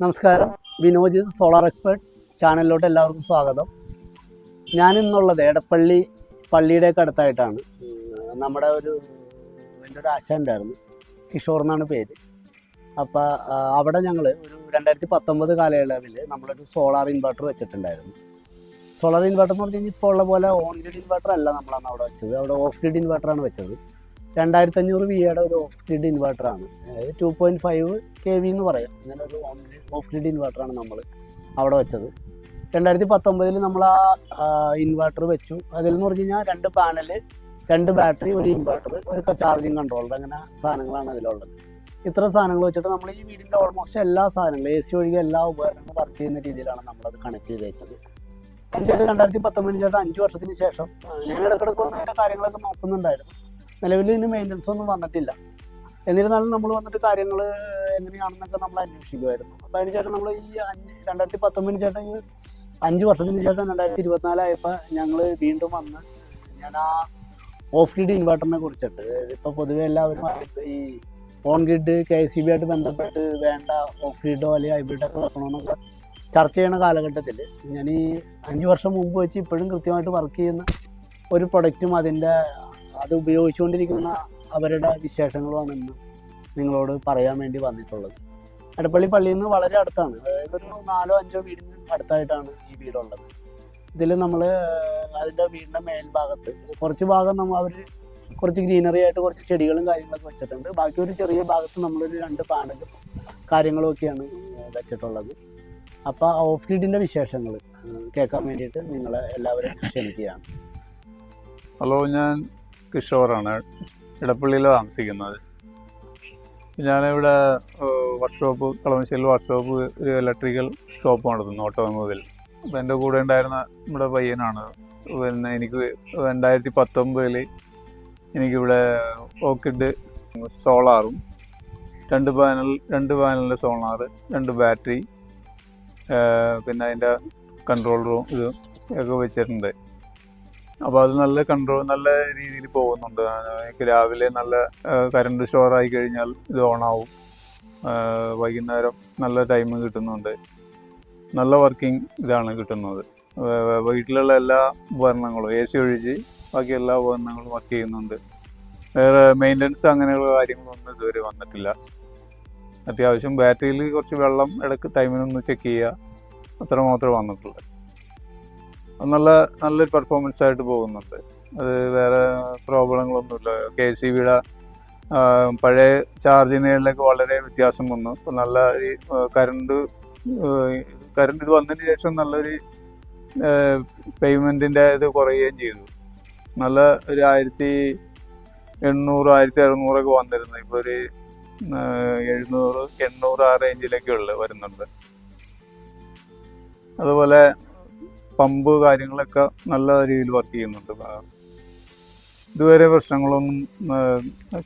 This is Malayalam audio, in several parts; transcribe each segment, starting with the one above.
നമസ്കാരം. വിനോജ് സോളാർ എക്സ്പേർട്ട് ചാനലിലോട്ട് എല്ലാവർക്കും സ്വാഗതം. ഞാൻ ഇന്നുള്ളത് എടപ്പള്ളി പള്ളിയുടെയൊക്കെ അടുത്തായിട്ടാണ്. നമ്മുടെ ഒരു എന്റെ ഒരു ആശ ഉണ്ടായിരുന്നു. കിഷോർ എന്നാണ് പേര്. അപ്പോൾ അവിടെ ഞങ്ങൾ ഒരു രണ്ടായിരത്തി പത്തൊമ്പത് കാലയളവിൽ നമ്മളൊരു സോളാർ ഇൻവെർട്ടർ വെച്ചിട്ടുണ്ടായിരുന്നു. സോളാർ ഇൻവെർട്ടർ എന്ന് പറഞ്ഞു കഴിഞ്ഞാൽ ഇപ്പോൾ ഉള്ള പോലെ ഓൺ ഗ്രിഡ് ഇൻവെർട്ടർ അല്ല നമ്മളാണ് അവിടെ വെച്ചത്. അവിടെ ഓഫ് ഗ്രിഡ് ഇൻവെർട്ടറാണ് വെച്ചത്. രണ്ടായിരത്തി അഞ്ഞൂറ് വിയുടെ ഒരു off grid ഇൻവേർട്ടറാണ് two point five K V എന്ന് പറയാം. അങ്ങനെ ഒരു ഓഫ് ഗ്രിഡ് ഇൻവേർട്ടറാണ് നമ്മൾ അവിടെ വെച്ചത്. രണ്ടായിരത്തി പത്തൊമ്പതിൽ നമ്മൾ ആ ഇൻവേർട്ടർ വെച്ചു. അതിൽ എന്ന് പറഞ്ഞു കഴിഞ്ഞാൽ രണ്ട് പാനൽ രണ്ട് ബാറ്ററി ഒരു ഇൻവേർട്ടർ ഒരു ചാർജിങ് കൺട്രോളർ അങ്ങനെ സാധനങ്ങളാണ് അതിലുള്ളത്. ഇത്ര സാധനങ്ങൾ വെച്ചിട്ട് നമ്മൾ ഈ വീടിന്റെ ഓൾമോസ്റ്റ് എല്ലാ സാധനങ്ങളും എ സി ഒഴികെ എല്ലാ ഉപകരണങ്ങളും വർക്ക് ചെയ്യുന്ന രീതിയിലാണ് നമ്മളത് കണക്ട് ചെയ്ത് വെച്ചത്. അതിനുശേഷം രണ്ടായിരത്തി പത്തൊമ്പതിന് ശേഷം അഞ്ച് വർഷത്തിന് ശേഷം ഞാൻ ഇടക്കിടക്ക് കാര്യങ്ങളൊക്കെ നോക്കുന്നുണ്ടായിരുന്നു. നിലവിൽ ഇതിന് മെയിന്റനൻസ് ഒന്നും വന്നിട്ടില്ല. എന്നിരുന്നാലും നമ്മൾ വന്നിട്ട് കാര്യങ്ങൾ എങ്ങനെയാണെന്നൊക്കെ നമ്മൾ അന്വേഷിക്കുമായിരുന്നു അപ്പോൾ അതിനുശേഷം നമ്മൾ ഈ അഞ്ച് രണ്ടായിരത്തി പത്തൊമ്പതിന് ശേഷം ഈ അഞ്ച് വർഷത്തിന് ശേഷം രണ്ടായിരത്തി ഇരുപത്തിനാലായപ്പോൾ ഞങ്ങൾ വീണ്ടും വന്ന് ഞാൻ ആ ഓഫ് ഗ്രിഡ് ഇൻവെർട്ടറിനെ കുറിച്ചിട്ട് ഇപ്പോൾ പൊതുവെ എല്ലാവരും ഈ on grid K C B ആയിട്ട് ബന്ധപ്പെട്ട് വേണ്ട ഓഫ് ഗ്രിഡോ അല്ലെങ്കിൽ ഹൈബ്രിഡൊക്കെ വെക്കണമെന്നൊക്കെ ചർച്ച ചെയ്യുന്ന കാലഘട്ടത്തിൽ ഞാൻ ഈ അഞ്ച് വർഷം മുമ്പ് വെച്ച് ഇപ്പോഴും കൃത്യമായിട്ട് വർക്ക് ചെയ്യുന്ന ഒരു പ്രൊഡക്റ്റും അതിന്റെ അത് ഉപയോഗിച്ചുകൊണ്ടിരിക്കുന്ന അവരുടെ വിശേഷങ്ങളുമാണ് ഇന്ന് നിങ്ങളോട് പറയാൻ വേണ്ടി വന്നിട്ടുള്ളത്. എടപ്പള്ളി പള്ളിയിൽ നിന്ന് വളരെ അടുത്താണ്. അതായത് ഒരു നാലോ അഞ്ചോ വീടിന് അടുത്തായിട്ടാണ് ഈ വീടുള്ളത്. ഇതിൽ നമ്മൾ അതിന്റെ വീടിന്റെ മേൽഭാഗത്ത് കുറച്ച് ഭാഗം നമ്മൾ അവർ കുറച്ച് ഗ്രീനറി ആയിട്ട് കുറച്ച് ചെടികളും കാര്യങ്ങളൊക്കെ വെച്ചിട്ടുണ്ട്. ബാക്കി ഒരു ചെറിയ ഭാഗത്ത് നമ്മളൊരു രണ്ട് പാനലും കാര്യങ്ങളും ഒക്കെയാണ് വെച്ചിട്ടുള്ളത്. അപ്പോൾ ഓഫ് ഗ്രിഡിന്റെ വിശേഷങ്ങൾ കേൾക്കാൻ വേണ്ടിയിട്ട് നിങ്ങളെ എല്ലാവരെയും ക്ഷണിക്കുകയാണ്. ഹലോ ഞാൻ കിഷോറാണ് ഇടപ്പള്ളിയിൽ താമസിക്കുന്നത്. ഞാനിവിടെ വർക്ക്ഷോപ്പ് കളമശ്ശേരി വർക്ക്ഷോപ്പ് ഒരു ഇലക്ട്രിക്കൽ ഷോപ്പ് നടത്തുന്നു ഓട്ടോമൊബൈൽ. അപ്പോൾ എന്റെ കൂടെ ഉണ്ടായിരുന്ന നമ്മുടെ പയ്യനാണ്. പിന്നെ എനിക്ക് രണ്ടായിരത്തി പത്തൊമ്പതിൽ എനിക്കിവിടെ ഓക്കിഡ് സോളാറും രണ്ട് പാനൽ രണ്ട് പാനലിന്റെ സോളാർ രണ്ട് ബാറ്ററി പിന്നെ അതിന്റെ കൺട്രോൾ റൂം ഇതും ഒക്കെ വെച്ചിട്ടുണ്ട്. അപ്പോൾ അത് നല്ല കൺട്രോൾ നല്ല രീതിയിൽ പോകുന്നുണ്ട്. എനിക്ക് രാവിലെ നല്ല കറണ്ട് സ്റ്റോർ ആയി കഴിഞ്ഞാൽ ഇത് ഓണാവും വൈകുന്നേരം നല്ല ടൈം കിട്ടുന്നുണ്ട്. നല്ല വർക്കിംഗ് ഇതാണ് കിട്ടുന്നത്. വീട്ടിലുള്ള എല്ലാ ഉപകരണങ്ങളും എ സി ഒഴിച്ച് ബാക്കി എല്ലാ ഉപകരണങ്ങളും വർക്ക് ചെയ്യുന്നുണ്ട്. വേറെ മെയിന്റനൻസ് അങ്ങനെയുള്ള കാര്യങ്ങളൊന്നും ഇതുവരെ വന്നിട്ടില്ല. അത്യാവശ്യം ബാറ്ററിയിൽ കുറച്ച് വെള്ളം ഇടയ്ക്ക് ടൈമിനൊന്ന് ചെക്ക് ചെയ്യുക. അത്ര മാത്രമേ വന്നിട്ടുള്ളൂ. നല്ല നല്ലൊരു പെർഫോമൻസ് ആയിട്ട് പോകുന്നുണ്ട്. അത് വേറെ പ്രോബ്ലങ്ങളൊന്നുമില്ല. കെ സി വിയുടെ പഴയ ചാർജിനേലൊക്കെ വളരെ വ്യത്യാസം വന്നു. ഇപ്പം നല്ല കറണ്ട് കറണ്ട് ഇത് വന്നതിന് ശേഷം നല്ലൊരു പേയ്മെന്റിന്റെ ഇത് കുറയുകയും ചെയ്തു. നല്ല ഒരു ആയിരത്തി എണ്ണൂറ് ആയിരത്തി അറുന്നൂറൊക്കെ വന്നിരുന്നു. ഇപ്പോൾ ഒരു എഴുന്നൂറ് എണ്ണൂറ് ആ റേഞ്ചിലൊക്കെ ഉള്ളു വരുന്നുണ്ട്. അതുപോലെ പമ്പ് കാര്യങ്ങളൊക്കെ നല്ല രീതിയിൽ വർക്ക് ചെയ്യുന്നുണ്ട്. ഇതുവരെ പ്രശ്നങ്ങളൊന്നും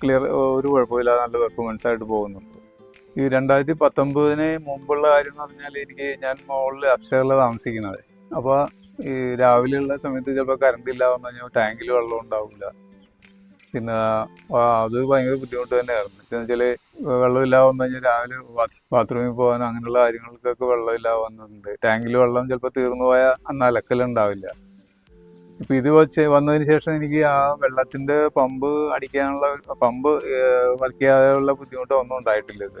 ക്ലിയർ ഒരു കുഴപ്പമില്ലാതെ നല്ല പെർഫോമൻസ് ആയിട്ട് പോകുന്നുണ്ട്. ഈ രണ്ടായിരത്തി പത്തൊമ്പതിന് മുമ്പുള്ള കാര്യം എന്ന് പറഞ്ഞാൽ എനിക്ക് ഞാൻ മുകളിൽ അപ്സ്റ്റേറിൽ താമസിക്കുന്നത്. അപ്പോൾ ഈ രാവിലെയുള്ള സമയത്ത് ചിലപ്പോൾ കറണ്ട് ഇല്ല വന്നു കഴിഞ്ഞാൽ ടാങ്കിൽ വെള്ളം ഉണ്ടാവില്ല പിന്നെ അത് ഭയങ്കര ബുദ്ധിമുട്ട് തന്നെയായിരുന്നു. എന്ന് വെച്ചാൽ വെള്ളമില്ലാതെ വന്നു കഴിഞ്ഞാൽ രാവിലെ ബാത്റൂമിൽ പോകാനും അങ്ങനെയുള്ള കാര്യങ്ങൾക്കൊക്കെ വെള്ളമില്ലാതെ വന്നിട്ടുണ്ട് ടാങ്കിൽ വെള്ളം ചിലപ്പോൾ തീർന്നു പോയാൽ അന്ന് അലക്കലുണ്ടാവില്ല. ഇപ്പം ഇത് വെച്ച് വന്നതിന് ശേഷം എനിക്ക് ആ വെള്ളത്തിന്റെ പമ്പ് അടിക്കാനുള്ള പമ്പ് വർക്ക് ചെയ്യാനുള്ള ബുദ്ധിമുട്ടോ ഒന്നും ഉണ്ടായിട്ടില്ല ഇത്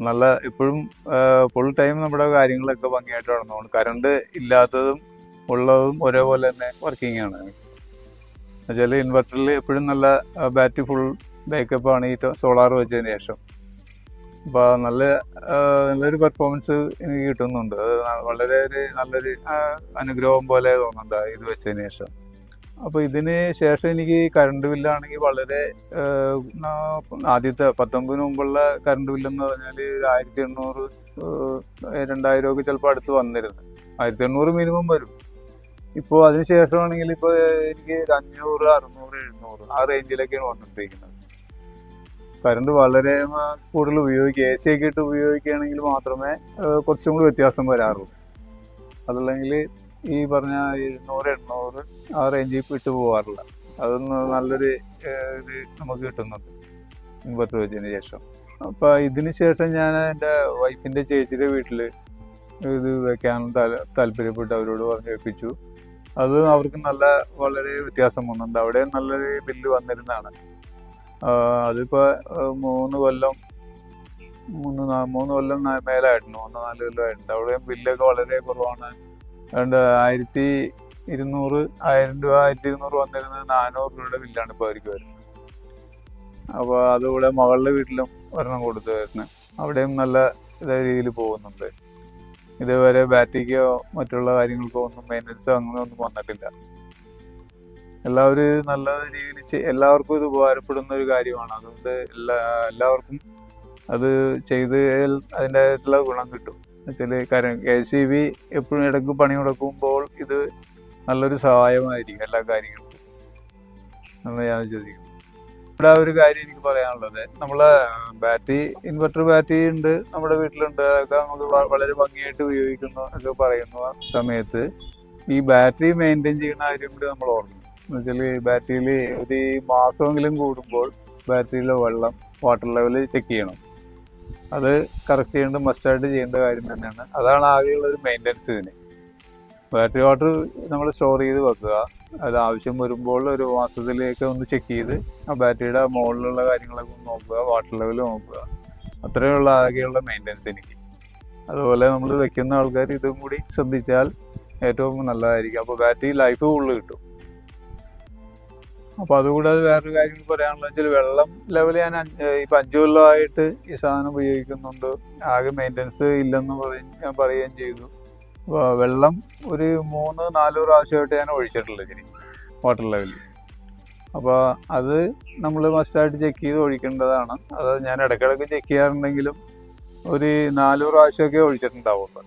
നല്ല ഇപ്പോഴും ഫുൾ ടൈം നമ്മുടെ കാര്യങ്ങളൊക്കെ ഭംഗിയായിട്ട് നടന്നുകൊണ്ട് കറണ്ട് ഇല്ലാത്തതും ഉള്ളതും ഒരേപോലെ തന്നെ വർക്കിംഗ് ആണ്. എന്നുവെച്ചാൽ ഇൻവെർട്ടറിൽ എപ്പോഴും നല്ല ബാറ്ററി ഫുൾ ബാക്കപ്പ് ആണ് ഈ സോളാർ വെച്ചതിന് ശേഷം. അപ്പോൾ നല്ല നല്ലൊരു പെർഫോമൻസ് എനിക്ക് കിട്ടുന്നുണ്ട്. അത് വളരെ ഒരു നല്ലൊരു അനുഗ്രഹം പോലെ തോന്നുന്നുണ്ട് ഇത് വെച്ചതിന് ശേഷം. അപ്പോൾ ഇതിന് ശേഷം എനിക്ക് കറണ്ട് ബില്ലാണെങ്കിൽ വളരെ ആദ്യത്തെ പത്തൊമ്പതിന് മുമ്പുള്ള കറണ്ട് ബില്ലെന്ന് പറഞ്ഞാൽ ഒരു ആയിരത്തി എണ്ണൂറ് രണ്ടായിരം ഒക്കെ ചിലപ്പോൾ അടുത്ത് വന്നിരുന്നു. ആയിരത്തി എണ്ണൂറ് മിനിമം വരും. ഇപ്പോൾ അതിനുശേഷമാണെങ്കിൽ ഇപ്പോൾ എനിക്ക് ഒരു അഞ്ഞൂറ് അറുന്നൂറ് എഴുന്നൂറ് ആ റേഞ്ചിലൊക്കെയാണ് വന്നിട്ടിരിക്കുന്നത്. കറണ്ട് വളരെ കൂടുതൽ ഉപയോഗിക്കുക എ സി ഒക്കെ ഇട്ട് ഉപയോഗിക്കുകയാണെങ്കിൽ മാത്രമേ കുറച്ചും കൂടി വ്യത്യാസം വരാറുള്ളൂ. അതല്ലെങ്കിൽ ഈ പറഞ്ഞ എഴുന്നൂറ് എണ്ണൂറ് ആ റേഞ്ചിൽ ഇട്ട് പോകാറില്ല അതൊന്ന് നല്ലൊരു ഇത് നമുക്ക് കിട്ടുന്നുണ്ട്. ഇൻവെർട്ടർ വെച്ചതിന് ശേഷം. അപ്പോൾ ഇതിന് ശേഷം ഞാൻ എന്റെ വൈഫിന്റെ ചേച്ചിയുടെ വീട്ടിൽ ഇത് വെക്കാൻ താല്പര്യപ്പെട്ട് അവരോട് പറഞ്ഞു വെപ്പിച്ചു അത് അവർക്ക് നല്ല വളരെ വ്യത്യാസം വന്നിട്ടുണ്ട്. അവിടെ നല്ലൊരു ബില്ല് വന്നിരുന്നതാണ്. അതിപ്പോൾ അതിപ്പോ മൂന്ന് കൊല്ലം മൂന്ന് മൂന്ന് കൊല്ലം നാ- മേലായിട്ടുണ്ട് മൂന്ന് നാല് കൊല്ലം ആയിട്ടുണ്ട് അവിടെയും ബില്ലൊക്കെ വളരെ കുറവാണ്. അതുകൊണ്ട് ആയിരത്തി ഇരുന്നൂറ് ആയിരം രൂപ ആയിരത്തി ഇരുന്നൂറ് വന്നിരുന്നത് നാനൂറ് രൂപയുടെ ബില്ലാണ് ഇപ്പോൾ അവർക്ക് വരുന്നത്. അപ്പോൾ അതുകൂടെ മകളുടെ വീട്ടിലും ഒരെണ്ണം കൊടുത്തു വരുന്നത്. അവിടെയും നല്ല രീതിയിൽ പോകുന്നുണ്ട്. ഇതുവരെ ബാറ്ററിക്കോ മറ്റുള്ള കാര്യങ്ങൾക്കോ ഒന്നും മെയിന്റനൻസോ അങ്ങനെ ഒന്നും വന്നിട്ടില്ല. എല്ലാവരും നല്ല രീതിയിൽ എല്ലാവർക്കും ഇത് ഉപകാരപ്പെടുന്ന ഒരു കാര്യമാണ്. അതുകൊണ്ട് എല്ലാ എല്ലാവർക്കും അത് ചെയ്ത് അതിന്റെതായിട്ടുള്ള ഗുണം കിട്ടും. വെച്ചാൽ കാര്യം കെ സി ബി എപ്പോഴും ഇടയ്ക്ക് പണി കൊടുക്കുമ്പോൾ ഇത് നല്ലൊരു സഹായമായിരിക്കും എല്ലാ കാര്യങ്ങൾക്കും. എന്ന് ഞാൻ ചോദിക്കുന്നു ഇവിടെ ഒരു കാര്യം എനിക്ക് പറയാനുള്ളത്. നമ്മളെ ബാറ്ററി ഇൻവെർട്ടർ ബാറ്ററി ഉണ്ട് നമ്മുടെ വീട്ടിലുണ്ട്. അതൊക്കെ നമുക്ക് വളരെ ഭംഗിയായിട്ട് ഉപയോഗിക്കുന്നു ഒക്കെ പറയുന്ന സമയത്ത് ഈ ബാറ്ററി മെയിന്റെയിൻ ചെയ്യുന്ന കാര്യം കൂടി നമ്മൾ ഓർക്കണം. എന്ന് വെച്ചാൽ ബാറ്ററിയിൽ ഒരു മാസമെങ്കിലും കൂടുമ്പോൾ ബാറ്ററിയിലെ വെള്ളം വാട്ടർ ലെവൽ ചെക്ക് ചെയ്യണം. അത് കറക്റ്റ് ചെയ്യേണ്ട മസ്റ്റായിട്ട് ചെയ്യേണ്ട കാര്യം തന്നെയാണ്. അതാണ് ആകെയുള്ള ഒരു മെയിന്റെനൻസ് ഇതിന്. ബാറ്ററി വാട്ടർ നമ്മൾ സ്റ്റോർ ചെയ്ത് വെക്കുക. അത് ആവശ്യം വരുമ്പോൾ ഒരു മാസത്തിലേക്ക് ഒന്ന് ചെക്ക് ചെയ്ത് ആ ബാറ്ററിയുടെ മുകളിലുള്ള കാര്യങ്ങളൊക്കെ ഒന്ന് നോക്കുക വാട്ടർ ലെവൽ നോക്കുക. അത്രയുള്ള ആകെയുള്ള മെയിന്റനൻസ് എനിക്ക്. അതുപോലെ നമ്മൾ വെക്കുന്ന ആൾക്കാർ ഇതും കൂടി ശ്രദ്ധിച്ചാൽ ഏറ്റവും നല്ലതായിരിക്കും. അപ്പോൾ ബാറ്ററി ലൈഫ് കൂടുതൽ കിട്ടും. അപ്പോൾ അതുകൂടാതെ വേറൊരു കാര്യം പറയാനുള്ള വെച്ചാൽ വെള്ളം ലെവൽ ഞാൻ ഇപ്പം അഞ്ച് കൊല്ലമായിട്ട് ഈ സാധനം ഉപയോഗിക്കുന്നുണ്ട്. ആകെ മെയിന്റനൻസ് ഇല്ലെന്ന് പറയും ഞാൻ പറയുകയും ചെയ്തു. വെള്ളം ഒരു മൂന്ന് നാല് പ്രാവശ്യമായിട്ട് ഞാൻ ഒഴിച്ചിട്ടുള്ളത് ഇനി വാട്ടർ ലെവൽ അപ്പോൾ അത് നമ്മൾ മസ്റ്റായിട്ട് ചെക്ക് ചെയ്ത് ഒഴിക്കേണ്ടതാണ്. അത് ഞാൻ ഇടയ്ക്കിടയ്ക്ക് ചെക്ക് ചെയ്യാറുണ്ടെങ്കിലും ഒരു നാല് പ്രാവശ്യമൊക്കെ ഒഴിച്ചിട്ടുണ്ടാവുള്ളൂ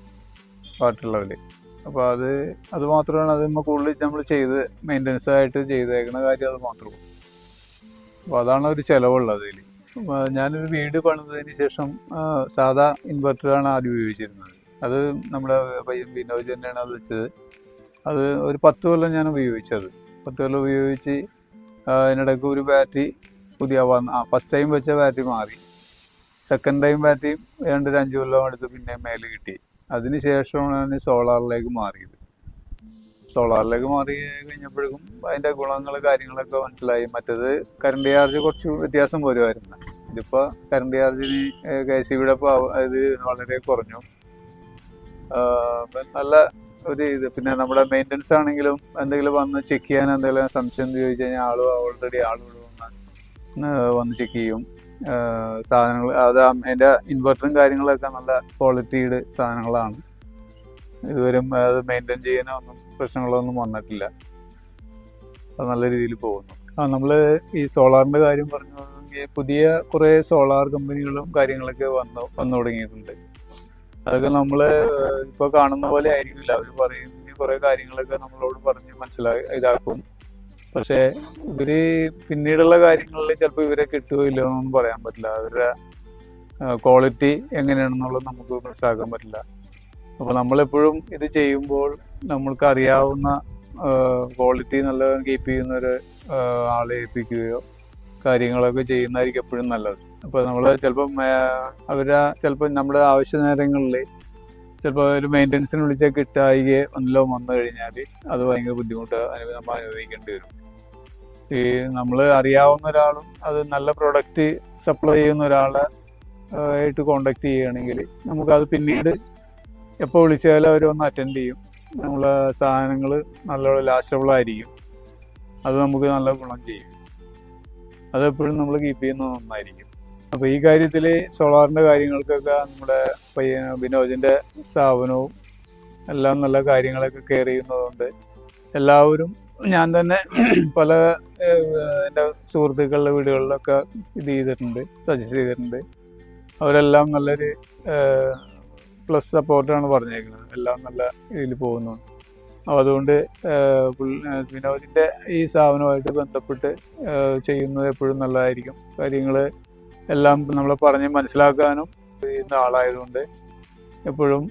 വാട്ടർ ലെവൽ അപ്പോൾ അത് അത് മാത്രമാണ് അത് നമ്മൾ കൂടുതൽ നമ്മൾ ചെയ്ത് മെയിന്റനൻസ് ആയിട്ട് ചെയ്തേക്കുന്ന കാര്യം അത് മാത്രമേ അപ്പോൾ അതാണ് ഒരു ചിലവുള്ളത് ഇതിൽ ഞാനൊരു വീട് പണിതതിന് ശേഷം സാധാ ഇൻവെർട്ടറാണ് ആദ്യം ഉപയോഗിച്ചിരുന്നത്. അത് നമ്മുടെ പയ്യൻ വിനോദ് അത് വെച്ചത്. അത് ഒരു പത്ത് കൊല്ലം ഞാൻ ഉപയോഗിച്ചത്. പത്ത് കൊല്ലം ഉപയോഗിച്ച് അതിനിടയ്ക്ക് ഒരു ബാറ്ററി പുതിയ വന്ന ഫസ്റ്റ് ടൈം വെച്ച ബാറ്ററി മാറി. സെക്കൻഡ് ടൈം ബാറ്ററിയും ഏതാണ്ട് ഒരു അഞ്ച് കൊല്ലം എടുത്ത് പിന്നെ മേലെ കിട്ടി. അതിന് ശേഷമാണ് സോളാറിലേക്ക് മാറിയത്. സോളാറിലേക്ക് മാറി കഴിഞ്ഞപ്പോഴേക്കും അതിന്റെ ഗുണങ്ങൾ കാര്യങ്ങളൊക്കെ മനസ്സിലായി. മറ്റേത് കറണ്ട് ചാർജ് കുറച്ച് വ്യത്യാസം വരുമായിരുന്നു. ഇതിപ്പോൾ കറണ്ട് ചാർജിന് കെ സി ബിയുടെ ഇത് വളരെ കുറഞ്ഞു. നല്ല ഒരു ഇത്. പിന്നെ നമ്മുടെ മെയിന്റനൻസ് ആണെങ്കിലും എന്തെങ്കിലും വന്ന് ചെക്ക് ചെയ്യാൻ എന്തെങ്കിലും സംശയം ചോദിച്ചു കഴിഞ്ഞാൽ ആൾ ഓൾറെഡി ആളുകൾ വന്ന് വന്ന് ചെക്ക് ചെയ്യും. സാധനങ്ങൾ അത് അതിന്റെ ഇൻവെർട്ടറും കാര്യങ്ങളൊക്കെ നല്ല ക്വാളിറ്റിയുടെ സാധനങ്ങളാണ്. ഇതുവരെ അത് മെയിന്റെയിൻ ചെയ്യാനൊന്നും പ്രശ്നങ്ങളൊന്നും വന്നിട്ടില്ല. അത് നല്ല രീതിയിൽ പോകുന്നു. ആ നമ്മൾ ഈ സോളാറിന്റെ കാര്യം പറഞ്ഞു പുതിയ കുറേ സോളാർ കമ്പനികളും കാര്യങ്ങളൊക്കെ വന്നു വന്നു തുടങ്ങിയിട്ടുണ്ട്. അതൊക്കെ നമ്മൾ ഇപ്പൊ കാണുന്ന പോലെ ആയിരിക്കില്ല അവർ പറയും കുറെ കാര്യങ്ങളൊക്കെ നമ്മളോട് പറഞ്ഞ് മനസ്സിലാക്കി ഇതാക്കും. പക്ഷെ ഇവർ പിന്നീടുള്ള കാര്യങ്ങളിൽ ചിലപ്പോൾ ഇവരെ കിട്ടുമോ ഇല്ലയോ എന്നൊന്നും പറയാൻ പറ്റില്ല. അവരുടെ ക്വാളിറ്റി എങ്ങനെയാണെന്നുള്ളത് നമുക്ക് മനസ്സിലാക്കാൻ പറ്റില്ല. അപ്പോൾ നമ്മളെപ്പോഴും ഇത് ചെയ്യുമ്പോൾ നമ്മൾക്ക് അറിയാവുന്ന ക്വാളിറ്റി നല്ല കീപ്പ് ചെയ്യുന്ന ഒരു ആളെ ഏൽപ്പിക്കുകയോ കാര്യങ്ങളൊക്കെ ചെയ്യുന്നതായിരിക്കും എപ്പോഴും നല്ലത്. അപ്പോൾ നമ്മൾ ചിലപ്പം അവരെ ചിലപ്പോൾ നമ്മുടെ ആവശ്യ നേരങ്ങളിൽ ചിലപ്പോൾ ഒരു മെയിന്റനൻസിന് വിളിച്ചാൽ കിട്ടായികെ ഒന്നിലോ വന്നു കഴിഞ്ഞാൽ അത് ഭയങ്കര ബുദ്ധിമുട്ട് നമ്മൾ അനുഭവിക്കേണ്ടി വരും. ഈ നമ്മൾ അറിയാവുന്ന ഒരാളും അത് നല്ല പ്രൊഡക്റ്റ് സപ്ലൈ ചെയ്യുന്ന ഒരാളെ ആയിട്ട് കോണ്ടാക്ട് ചെയ്യുകയാണെങ്കിൽ നമുക്കത് പിന്നീട് എപ്പോൾ വിളിച്ചാലും അവരൊന്ന് അറ്റൻഡ് ചെയ്യും. നമ്മളെ സാധനങ്ങൾ നല്ല ലാസ്റ്റബിൾ ആയിരിക്കും. അത് നമുക്ക് നല്ല ഗുണം ചെയ്യും. അതെപ്പോഴും നമ്മൾ കീപ്പ് ചെയ്യുന്നത് നന്നായിരിക്കും. അപ്പോൾ ഈ കാര്യത്തിൽ സോളാറിന്റെ കാര്യങ്ങൾക്കൊക്കെ നമ്മുടെ പയ്യ വിനോദിന്റെ സ്ഥാപനവും എല്ലാം നല്ല കാര്യങ്ങളൊക്കെ കെയർ ചെയ്യുന്നതുകൊണ്ട് എല്ലാവരും ഞാൻ തന്നെ പല എന്റെ സുഹൃത്തുക്കളുടെ വീടുകളിലൊക്കെ ഇത് ചെയ്തിട്ടുണ്ട് സജസ്റ്റ് ചെയ്തിട്ടുണ്ട്. അവരെല്ലാം നല്ലൊരു പ്ലസ് സപ്പോർട്ടാണ് പറഞ്ഞേക്കുന്നത് എല്ലാം നല്ല ഇതിൽ പോകുന്നു അപ്പോൾ അതുകൊണ്ട് വിനോദിന്റെ ഈ സ്ഥാപനവുമായിട്ട് ബന്ധപ്പെട്ട് ചെയ്യുന്നത് എപ്പോഴും നല്ലതായിരിക്കും. കാര്യങ്ങൾ എല്ലാം നമ്മൾ പറഞ്ഞ് മനസ്സിലാക്കാനും ചെയ്യുന്ന ആളായതുകൊണ്ട് എപ്പോഴും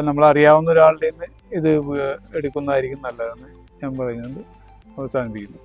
നമ്മളറിയാവുന്ന ഒരാളുടെ നിന്ന് ഇത് എടുക്കുന്നതായിരിക്കും നല്ലതെന്ന് ഞാൻ പറയുന്നുണ്ട്. അവസാനിപ്പിക്കുന്നു.